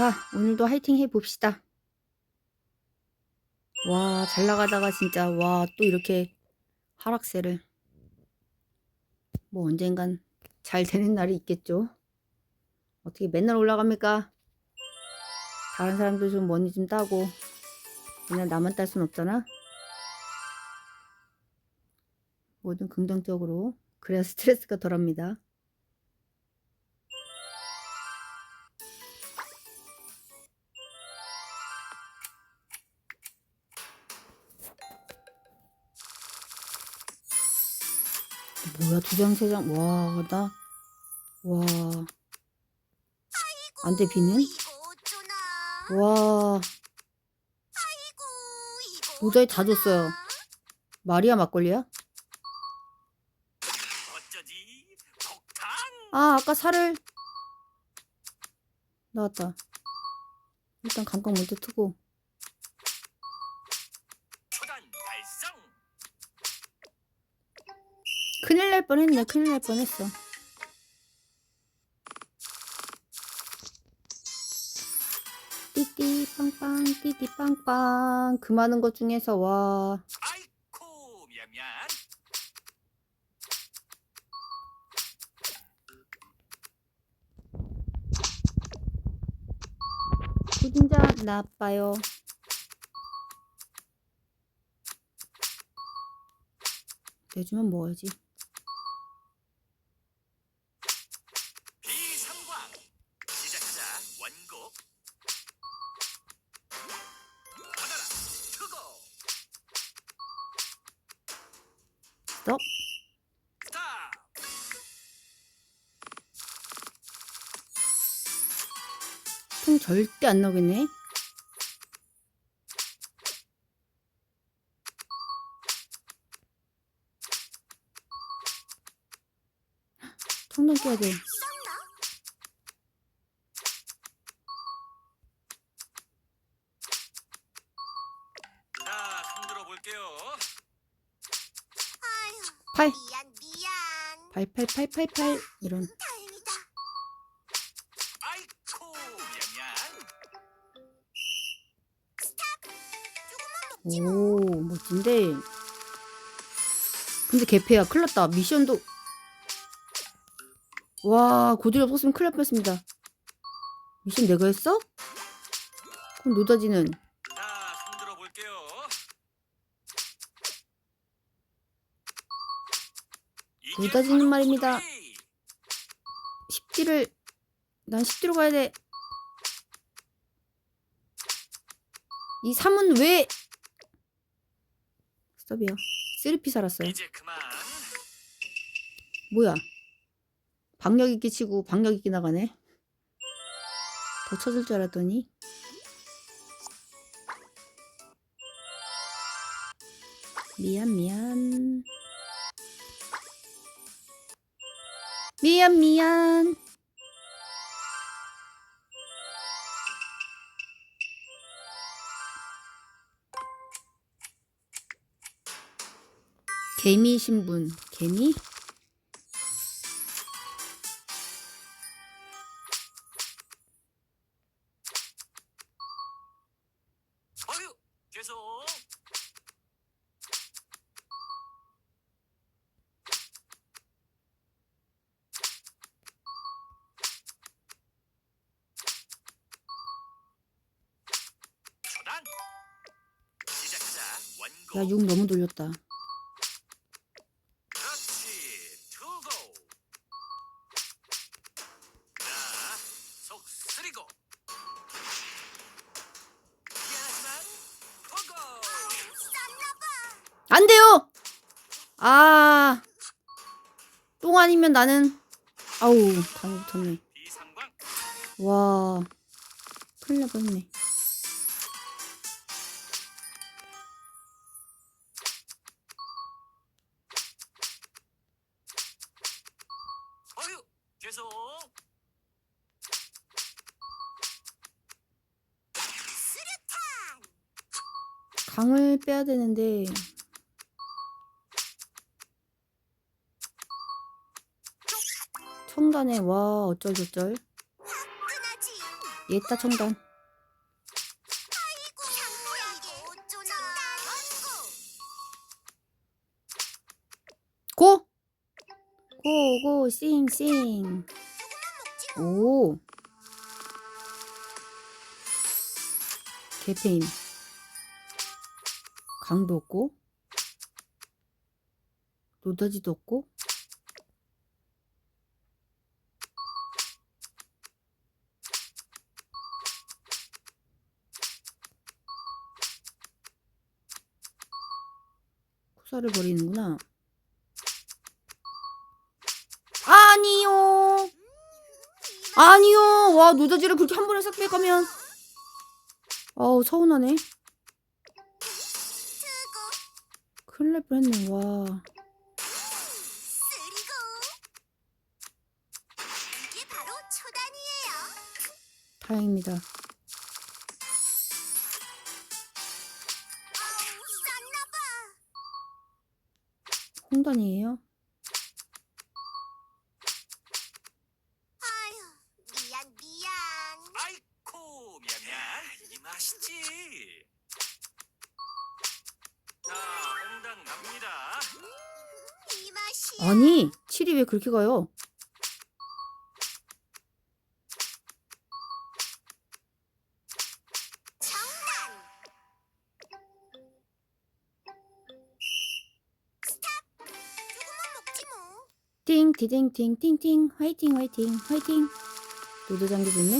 자, 오늘도 화이팅 해봅시다. 와, 잘 나가다가 진짜, 와, 또 이렇게 하락세를. 뭐 언젠간 잘 되는 날이 있겠죠. 어떻게 맨날 올라갑니까? 다른 사람들 좀 머니 좀 따고 맨날 나만 딸 순 없잖아. 뭐든 긍정적으로 그래야 스트레스가 덜합니다. 뭐야? 두 장 세 장? 와 나? 와. 안돼 비는? 와. 모자에 다? 줬어요. 마리아 막걸리야! 아 아까 살을 나왔다. 일단 감각 먼저 트고 큰일 날 뻔했네 큰일 날 뻔했어. 띠띠 빵빵 띠띠 빵빵. 그 많은 것 중에서 와. 아이코 미안 푸딩자 나빠요. 내주면 먹어야지 절대 안 나오겠네. 통당 껴야 돼. 팔. 미안 미안. 팔팔팔팔팔. 이런 오 멋진데 근데 개패야 큰일 났다 미션도 와 고들이 없었으면 큰일 날 뻔했습니다 미션 내가 했어? 그럼 노다지는 자 흔들어 볼게요 이게 노다지는 바로 말입니다. 코드리. 10기를 난 10기로 가야 돼. 이 3은 왜 스톱이야. 3피 살았어요. 뭐야? 박력 있게 치고 박력 있게 나가네. 더 쳐줄 줄 알았더니 미안 미안 미안 미안 개미 신분. 개미? 어휴 죄송 초단. 시작하자. 원고. 야욕 너무 돌렸다 아, 똥 아니면 나는, 아우, 당이 붙었네. 와, 큰일 날 뻔했네. 어휴 죄송 강을 빼야 되는데, 청단에, 와, 어쩔저쩔. 옛다 청단. 고! 고고 싱싱. 오. 개페임. 강도 없고. 노다지도 없고. 쿠사를 버리는구나. 아니요. 아니요. 와, 노다지를 그렇게 한 번에 싹 빼가면. 어우, 서운하네. 큰일 날 뻔했네, 와. 다행입니다. 홍단이에요. 아유 미안 미안. 아이코 미안미안. 이 맛이지. 자 홍당 갑니다. 이 맛이야. 아니, 칠이 왜 그렇게 가요? 띵, 디딩, 띵, 띵, 띵. 화이팅, 화이팅, 화이팅. 노도 장기 좋네.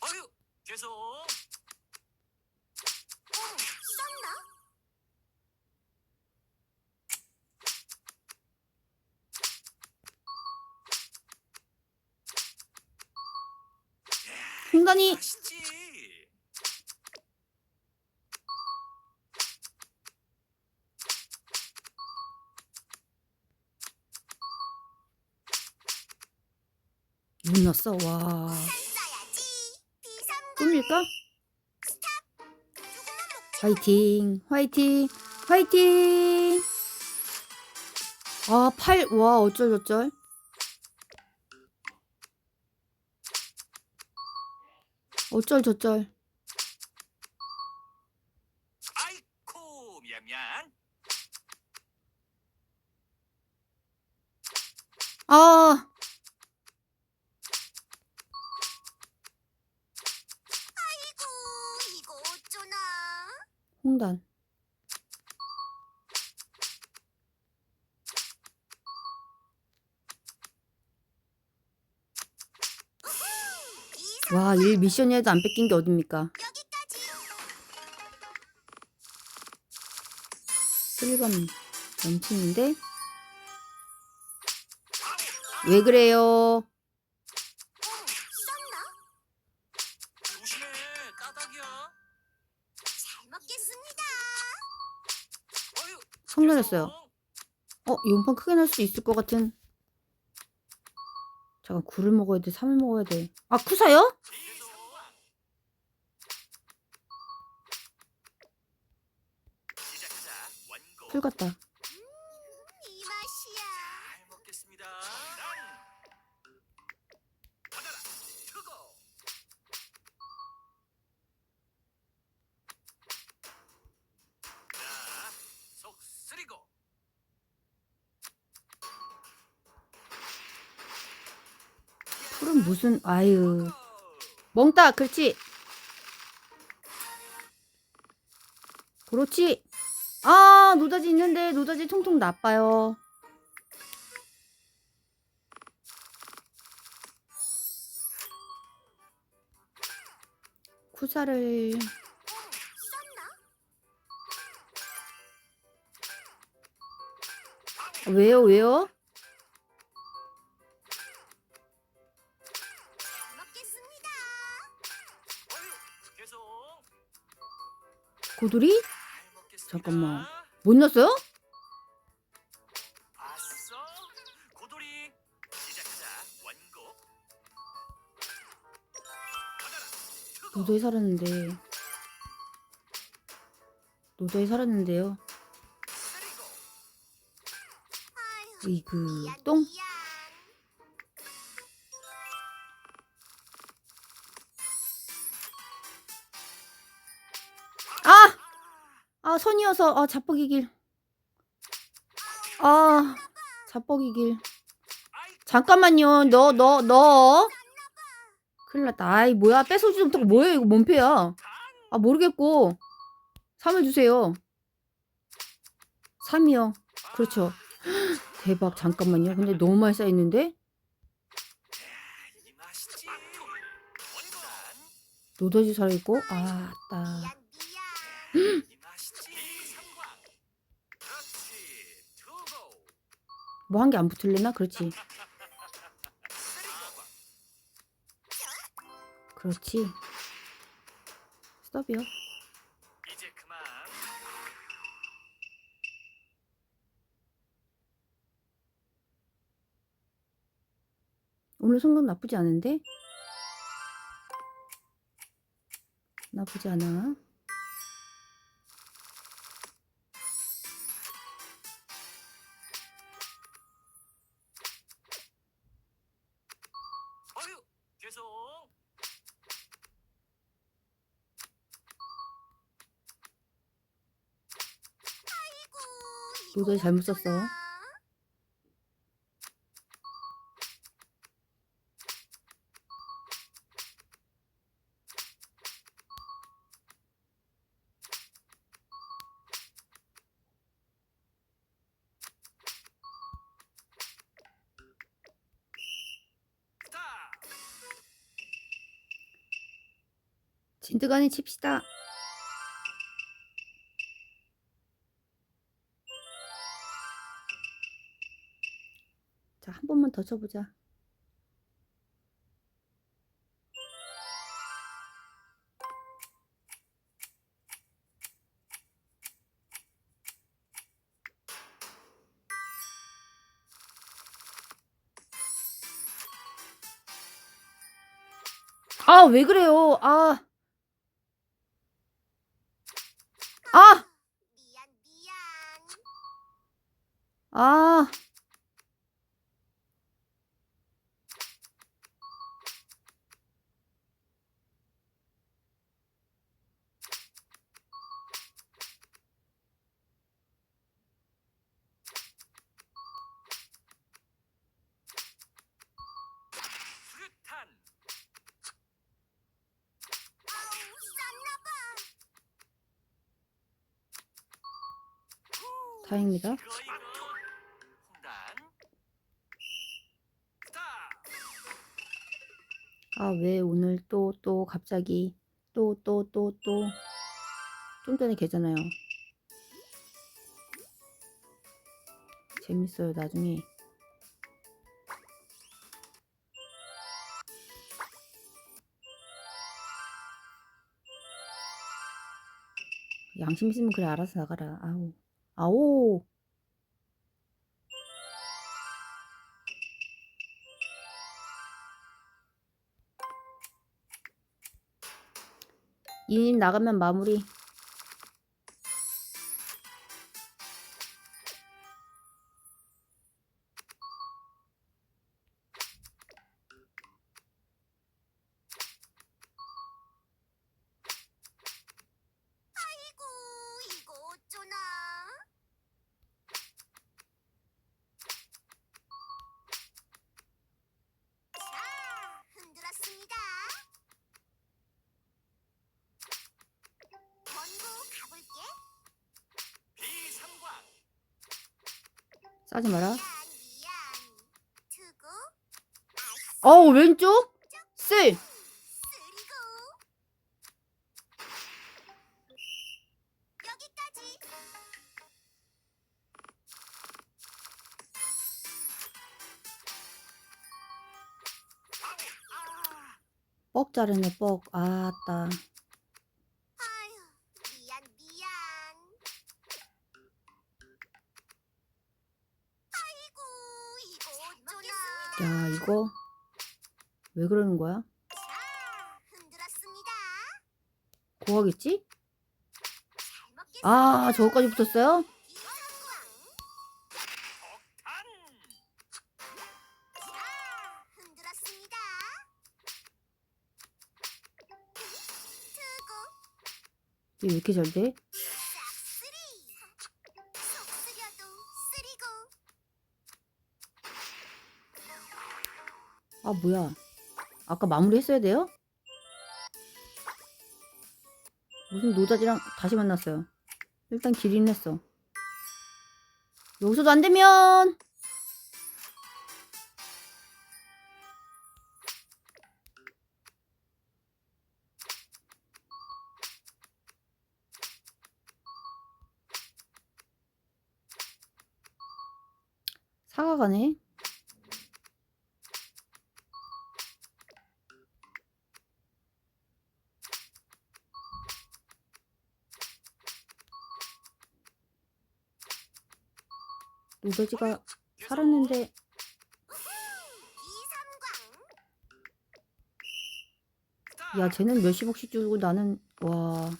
어휴 죄송 어, 쌌나? 홍단이 맛있지 못 났어, 와. 꿈일까? 화이팅, 화이팅, 화이팅. 아, 팔, 와, 어쩔저쩔. 어쩔저쩔. 아이코 미안미안 아, 아이고 이거 어쩌나 비상 와, 일 미션이라도 안 뺏긴 게 어딥니까? 쓸감 넘치는데? 왜 그래요? 성난했어요. 죄송. 어, 이번판 크게 날수 있을 것 같은. 잠깐, 굴을 먹어야 돼, 삼을 먹어야 돼. 아, 쿠사요? 풀 같다. 무슨, 아유. 고! 멍따, 그렇지. 그렇지. 아, 노다지 있는데, 노다지 통통 나빠요. 쿠사를 쌌나? 왜요 왜요? 고돌이? 잠깐만. 못? 고돌이 시작하자. 원고. 뜨거. 노도에 살았는데 노도에 살았는데요. 이그 똥 아, 손이어서, 아, 자뻑이길. 아, 자뻑이길. 잠깐만요. 너, 너, 너. 큰일 났다. 아이, 뭐야. 뺏어주지 못하고 뭐예요? 이거 뭔 패야? 아, 모르겠고. 3을 주세요. 3이요. 그렇죠. 대박. 잠깐만요. 근데 너무 많이 쌓였는데? 노더지 살아있고. 아, 따. 뭐한개안 붙을래나? 그렇지. 그렇지. 스톱이요. 오늘 성격 나쁘지 않은데? 나쁘지 않아. 이거 잘못 썼어. 진드간이 칩시다. 더 쳐보자. 아, 왜 그래요? 아. 아! 미안, 미안. 아. 수류탄. 아우, 쌌나봐. 스탑. 아, 왜 오늘 또, 또, 갑자기, 또, 또, 또, 또. 좀 전에 걔잖아요. 재밌어요, 나중에. 양심 있으면 그래, 알아서 나가라. 아우. 아오. 이인 나가면 마무리. 싸지 마라. 어우, 왼쪽? 쓸! 아. 뻑 자르네, 뻑. 아따. 야 이거 왜 그러는 거야? 구하겠지? 아 저거까지 붙었어요? 이게 왜 이렇게 잘 돼? 아 뭐야. 아까 마무리 했어야 돼요? 무슨 노자지랑 다시 만났어요. 일단 길이는 했어. 여기서도 안 되면! 사과가네 노자지가 살았는데 야 쟤는 몇십억씩 주고 나는 와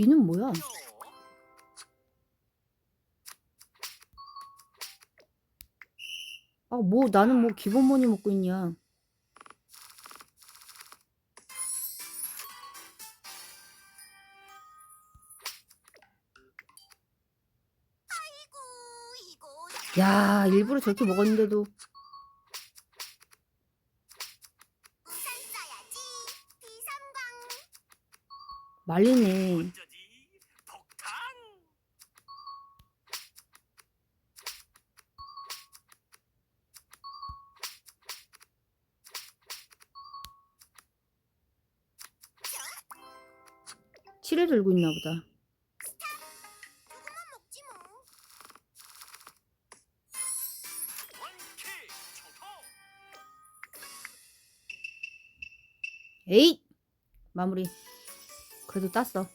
비는 뭐야? 요. 아뭐 나는 뭐 기본 머니 먹고 있냐? 야 일부러 저렇게 먹었는데도. 말리네 들고 있나 보다. 뭐. 에잇! 마무리. 그래도 땄어